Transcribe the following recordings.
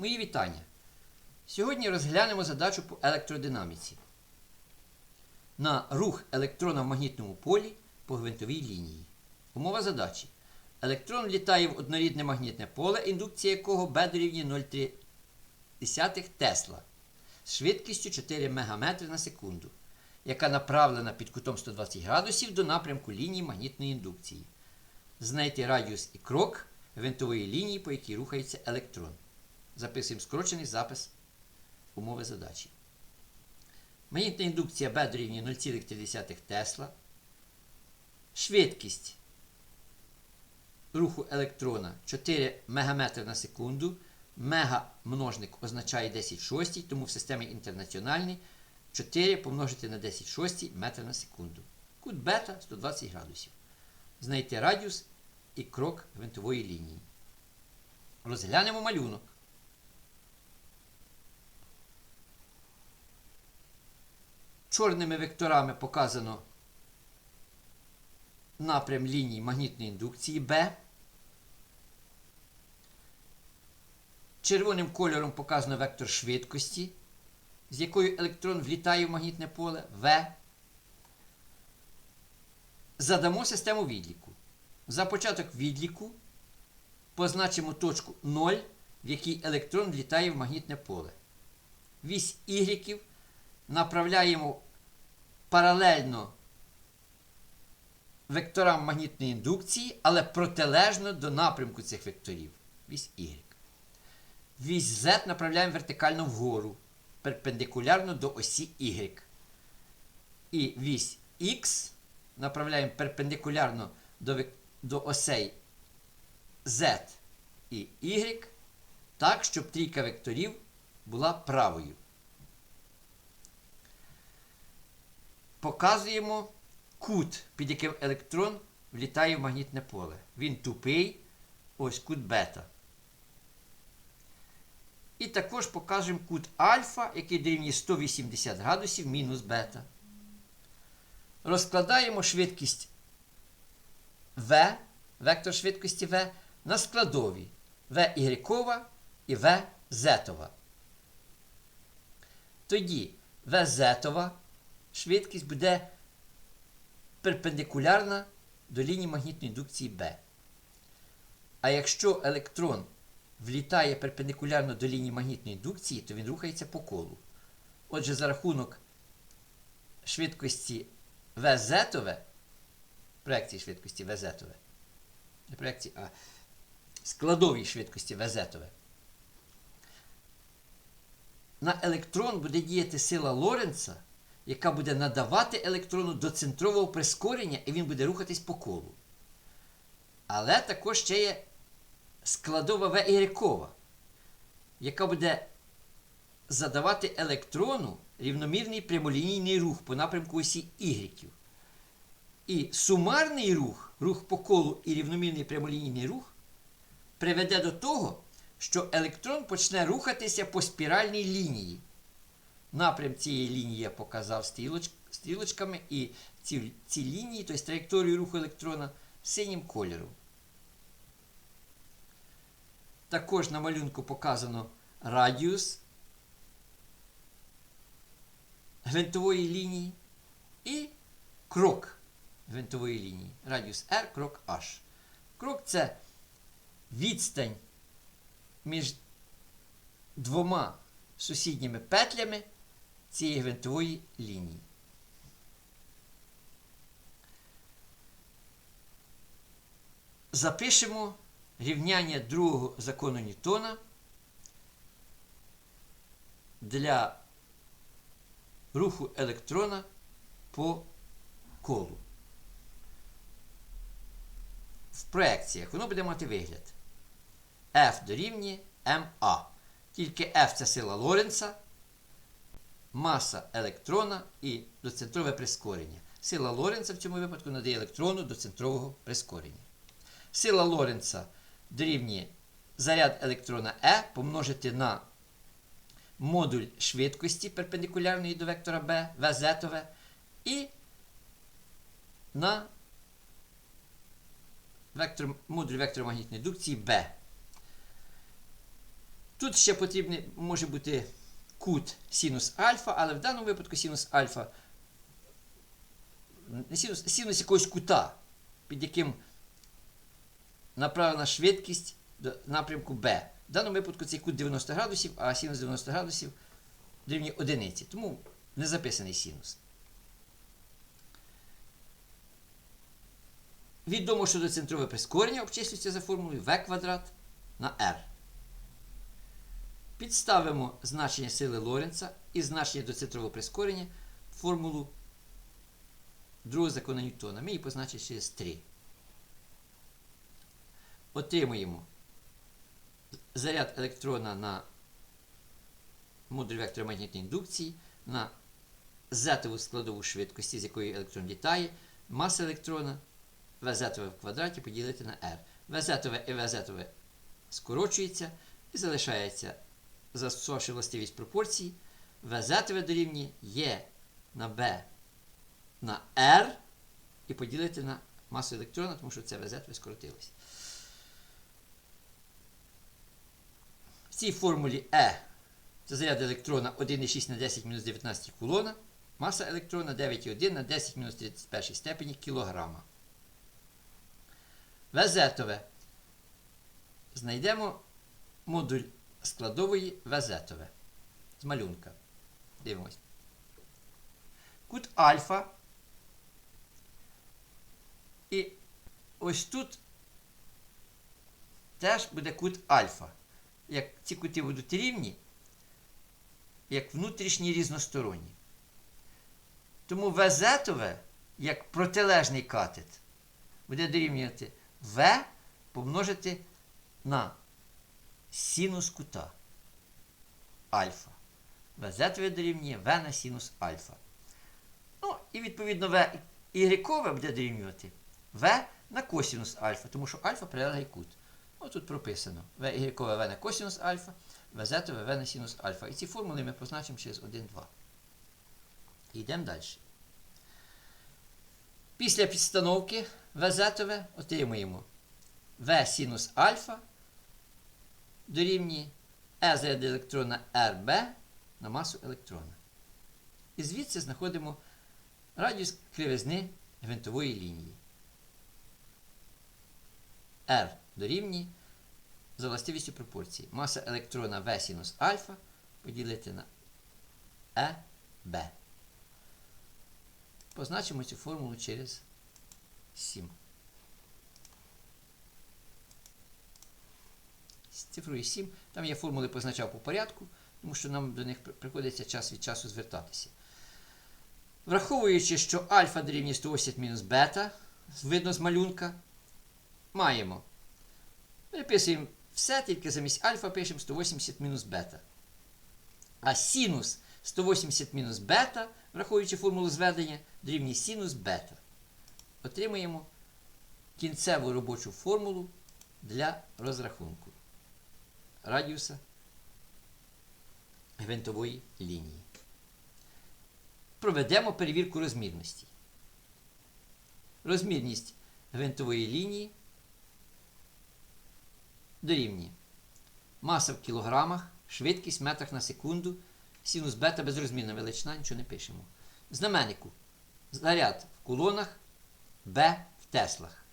Мої вітання. Сьогодні розглянемо задачу по електродинаміці. На рух електрона в магнітному полі по гвинтовій лінії. Умова задачі. Електрон влітає в однорідне магнітне поле, індукція якого B дорівнює 0,3 Тесла з швидкістю 4 ММ на секунду, яка направлена під кутом 120 градусів до напрямку лінії магнітної індукції. Знайти радіус і крок гвинтової лінії, по якій рухається електрон. Записуємо скорочений запис умови задачі. Магнітна індукція B дорівнює 0,3 Тесла. Швидкість руху електрона 4 ММ на секунду. Мега множник означає 10 шостій, тому в системі інтернаціональній 4 помножити на 10 шостій метр на секунду. Кут бета 120 градусів. Знайти радіус і крок гвинтової лінії. Розглянемо малюнок. Чорними векторами показано напрям лінії магнітної індукції B. Червоним кольором показано вектор швидкості, з якою електрон влітає в магнітне поле V. Задамо систему відліку. За початок відліку позначимо точку 0, в якій електрон влітає в магнітне поле. Вісь Y направляємо паралельно векторам магнітної індукції, але протилежно до напрямку цих векторів. Вісь Y. Вісь Z направляємо вертикально вгору, перпендикулярно до осі Y. І вісь X направляємо перпендикулярно до, до осей Z і Y, так, щоб трійка векторів була правою. Показуємо кут, під яким електрон влітає в магнітне поле. Він тупий, ось кут бета. І також покажемо кут альфа, який дорівнює 180 градусів мінус бета. Розкладаємо швидкість V, вектор швидкості V, на складові V y і V z. Тоді V z швидкість буде перпендикулярна до лінії магнітної індукції B. А якщо електрон влітає перпендикулярно до лінії магнітної індукції, то він рухається по колу. Отже, за рахунок швидкості VZ, проекції швидкості VZ, не проекції, а складовій швидкості VZ, на електрон буде діяти сила Лоренца, яка буде надавати електрону до центрового прискорення, і він буде рухатись по колу. Але також ще є складова V-Y, яка буде задавати електрону рівномірний прямолінійний рух по напрямку осі Y. І сумарний рух, рух по колу і рівномірний прямолінійний рух, приведе до того, що електрон почне рухатися по спіральній лінії. Напрям цієї лінії я показав стрілоч, стрілочками, і ці, ці лінії, тобто траєкторію руху електрона синім кольором. Також на малюнку показано радіус гвинтової лінії і крок гвинтової лінії. Радіус R, крок H. Крок це відстань між двома сусідніми петлями цієї гвинтової лінії. Запишемо рівняння другого закону Ньютона для руху електрона по колу. В проекціях воно буде мати вигляд. F дорівнює МА. Тільки F це сила Лоренца, маса електрона і доцентрове прискорення. Сила Лоренца в цьому випадку надає електрону доцентрового прискорення. Сила Лоренца дорівнює заряд електрона E помножити на модуль швидкості перпендикулярної до вектора B, VZ, і на вектор, модуль вектора магнітної індукції B. Тут ще потрібний може бути кут синус альфа, але в даному випадку синус альфа синус, синус якогось кута, під яким направлена швидкість до напрямку B. В даному випадку цей кут 90 градусів, а синус 90 градусів дорівнює одиниці. Тому не записаний синус. Відомо, що доцентрове прискорення обчислюється за формулою v квадрат на r. Підставимо значення сили Лоренца і значення доцентрового прискорення в формулу другого закону Ньютона. Ми її позначимо через 3. Отримуємо заряд електрона на модуль вектора магнітної індукції, на зетову складову швидкості, з якої електрон літає, маса електрона Везетове в квадраті поділити на r. Везетове і везетове скорочується і залишається, застосувавши властивість пропорції, везетове дорівнює Е на b на r і поділити на масу електрона, тому що це везетове скоротилося. В цій формулі E це заряд електрона 1,6 на 10 мінус 19 кулона, маса електрона 9,1 на 10 мінус 31 степені кілограма. Везетове. Знайдемо модуль складової везетове. З малюнка. Дивимось. Кут альфа. І ось тут теж буде кут альфа. Як ці кути будуть рівні, як внутрішні різносторонні. Тому везетове, як протилежний катет, буде дорівнювати В помножити на синус кута альфа. Везетове дорівнює В на синус альфа. Ну, і відповідно В ігрекове буде дорівнювати В на косинус альфа, тому що альфа прилеглий кут. Ось тут прописано В ігрекове В на косинус альфа, везетове В на синус альфа. І ці формули ми позначимо через 1, 2. Йдемо далі. Після підстановки везетове отримуємо В синус альфа дорівнює Е заряд електрона РБ на масу електрона. І звідси знаходимо радіус кривизни гвинтової лінії. R дорівнює за властивістю пропорції. Маса електрона В синус альфа поділити на ЕБ. Позначимо цю формулу через 7. Цифрою 7. Там я формули позначав по порядку, тому що нам до них приходиться час від часу звертатися. Враховуючи, що альфа дорівнює 180 мінус бета, видно з малюнка, маємо. Переписуємо все, тільки замість альфа пишемо 180 мінус бета. А синус 180 мінус бета, враховуючи формулу зведення, дорівнює синус бета. Отримуємо кінцеву робочу формулу для розрахунку радіуса гвинтової лінії. Проведемо перевірку розмірності. Розмірність гвинтової лінії дорівнює маса в кілограмах, швидкість в метрах на секунду, синус бета безрозмірна величина, нічого не пишемо. Знаменнику заряд в кулонах, Б в теслах.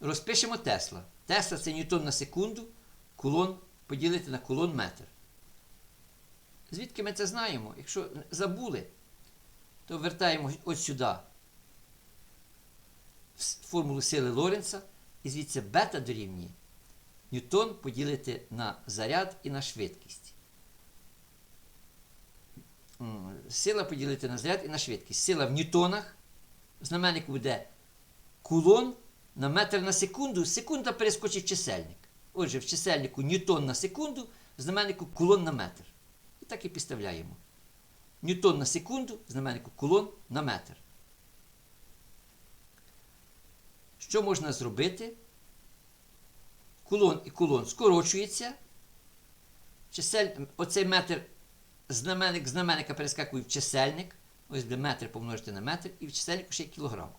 Розпишемо Тесла. Тесла це ньютон на секунду, кулон поділити на кулон метр. Звідки ми це знаємо? Якщо забули, то вертаємо ось сюди формулу сили Лоренца, і звідси бета дорівнює ньютон поділити на заряд і на швидкість. Сила поділити на заряд і на швидкість. Сила в ньютонах. В знаменнику буде кулон на метр на секунду. Секунда перескочить чисельник. Отже, в чисельнику ньютон на секунду, в знаменнику кулон на метр. І так і підставляємо. Ньютон на секунду, в знаменнику кулон на метр. Що можна зробити? Кулон і кулон скорочується. Чисель... Оцей метр знаменник знаменника перескакує в чисельник. Ось буде метр помножити на метр, і в чисельнику ще й кілограм.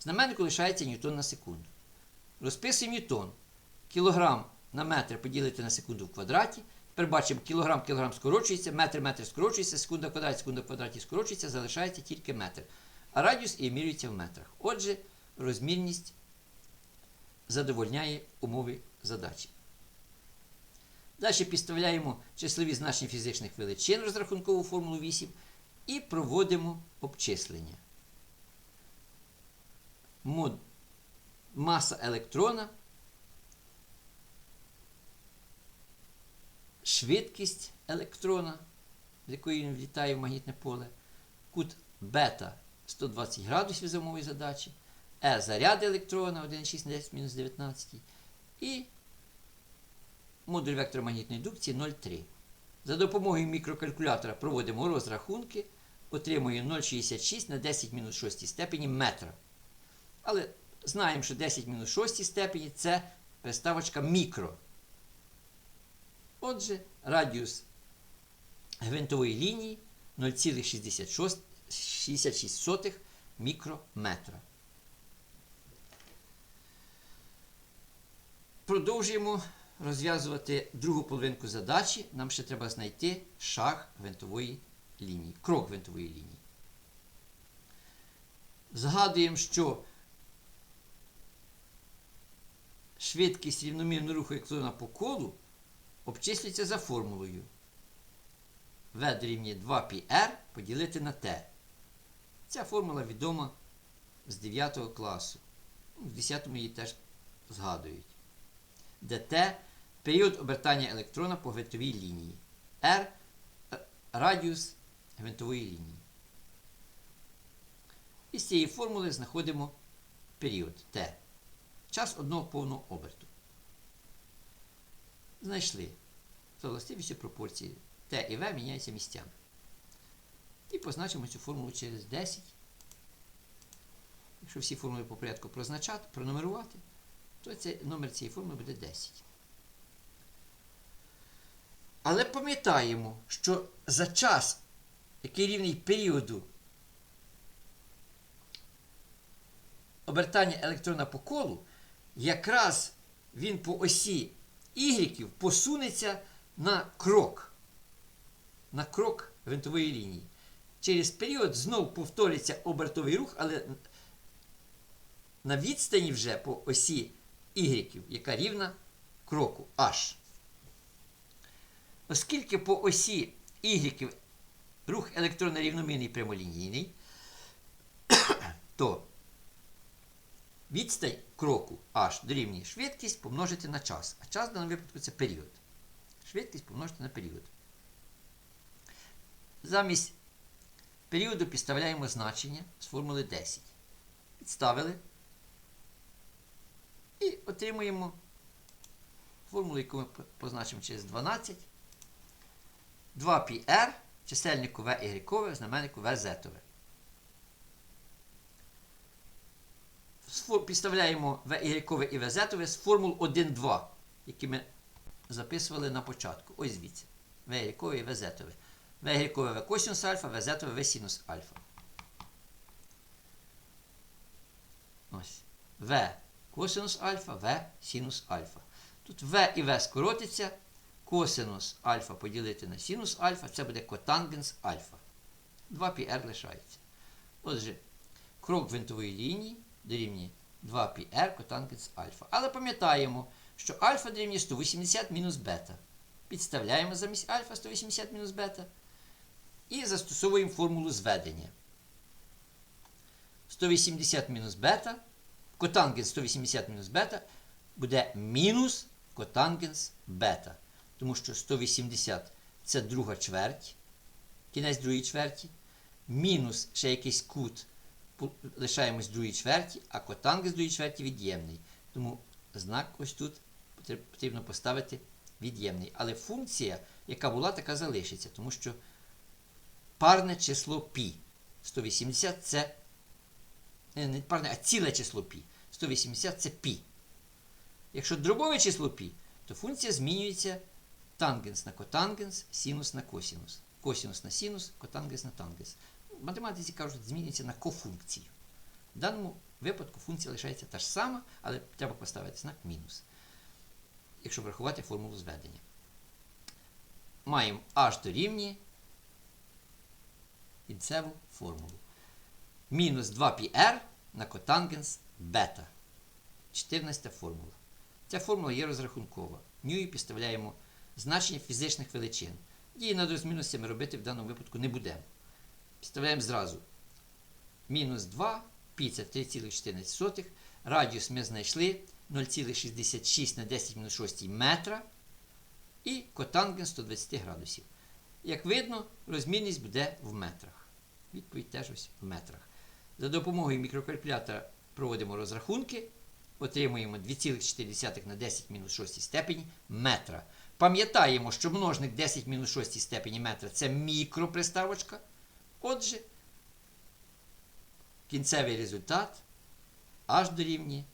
Знаменнику лишається ньютон на секунду. Розписуємо ньютон. Кілограм на метр поділити на секунду в квадраті. Тепер бачимо, кілограм, кілограм скорочується, метр, метр скорочується, секунда в квадраті, секунда в квадраті скорочується, залишається тільки метр. А радіус і мірюється в метрах. Отже, розмірність задовольняє умови задачі. Далі підставляємо числові значення фізичних величин розрахункову формулу 8 і проводимо обчислення. Мод- Маса електрона, швидкість електрона, з якої він влітає в магнітне поле, кут бета 120 градусів умови задачі, Е заряд електрона 1,6 на 10 мінус 19 і модуль електромагнітної індукції 0,3. За допомогою мікрокалькулятора проводимо розрахунки, отримуємо 0,66 на 10 мінус 6 степені метра. Але знаємо, що 10 мінус 6 степені це приставочка мікро. Отже, радіус гвинтової лінії 0,66 мікрометра. Продовжуємо розв'язувати другу половинку задачі. Нам ще треба знайти шаг гвинтової лінії, крок гвинтової лінії. Згадуємо, що швидкість рівномірного руху електрона по колу обчислюється за формулою V дорівнює 2πr поділити на t. Ця формула відома з 9 класу. Ну, В 10 її теж згадують. T – період обертання електрона по гвинтовій лінії. R – радіус гвинтової лінії. І з цієї формули знаходимо період T. Час одного повного оберту. Знайшли. За властивістю пропорції Т і В міняються місцями. І позначимо цю формулу через 10. Якщо всі формули по порядку прозначати, пронумерувати, то цей, номер цієї формули буде 10. Але пам'ятаємо, що за час, який рівний періоду обертання електрона по колу, якраз він по осі Y посунеться на крок. На крок гвинтової лінії. Через період знов повториться обертовий рух, але на відстані вже по осі Y, яка рівна кроку H. Оскільки по осі Y рух електрона рівномірний прямолінійний, то відстань кроку H дорівнює швидкість помножити на час. А час в даному випадку це період. Швидкість помножити на період. Замість періоду підставляємо значення з формули 10. Підставили. І отримуємо формулу, яку ми позначимо через 12. 2πr, чисельнику v y, знаменнику v Підставляємо v y і v z з формул 1, 2, які ми записували на початку. Ось звідси. v y і v z. v y v косинус альфа, v z v синус альфа. Ось. v косинус альфа, v синус альфа. Тут v і v скоротиться. Косинус альфа поділити на синус альфа, це буде котангенс альфа. 2πr лишається. Отже, крок гвинтової лінії дорівнює 2πr котангенс альфа. Але пам'ятаємо, що альфа дорівнює 180 мінус бета. Підставляємо замість альфа 180 мінус бета. І застосовуємо формулу зведення. 180 мінус бета. Котангенс 180 мінус бета буде мінус котангенс бета. Тому що 180 це друга чверть, кінець другої чверті. Мінус ще якийсь кут лишаємось в другій чверті, а котангес другій чверті від'ємний. Тому знак ось тут потрібно поставити від'ємний. Але функція, яка була, така залишиться, тому що парне число пі 180 це не парне, а ціле число пі. 180 це пі. Якщо другове число пі, то функція змінюється тангенс на котангенс, синус на косінус. Косінус на синус, котангенс на тангенс. Математиці кажуть, змінюється на кофункцію. В даному випадку функція лишається та ж сама, але треба поставити знак мінус. якщо врахувати формулу зведення. Маємо h дорівнює кінцеву формулу. Мінус 2πr на котангенс бета. 14 формула. Ця формула є розрахункова. В ній підставляємо значення фізичних величин. Дії над розмінностями робити в даному випадку не будемо. Підставляємо зразу. Мінус 2, пі це 3,14. Радіус ми знайшли 0,66 на 10 мінус 6 метра. І котанген 120 градусів. Як видно, розмірність буде в метрах. Відповідь теж ось в метрах. За допомогою мікрокалькулятора проводимо розрахунки. Отримуємо 2,4 на 10 мінус 6 степені метра. Пам'ятаємо, що множник 10 мінус 6 степені метра це мікроприставочка. Отже, кінцевий результат аж дорівнює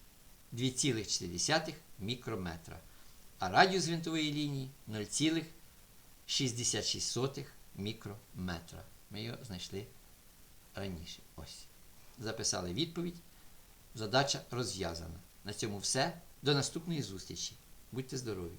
2,4 мікрометра. А радіус гвинтової лінії 0,66 мікрометра. Ми його знайшли раніше. Ось. Записали відповідь. Задача розв'язана. На цьому все. До наступної зустрічі. Будьте здорові!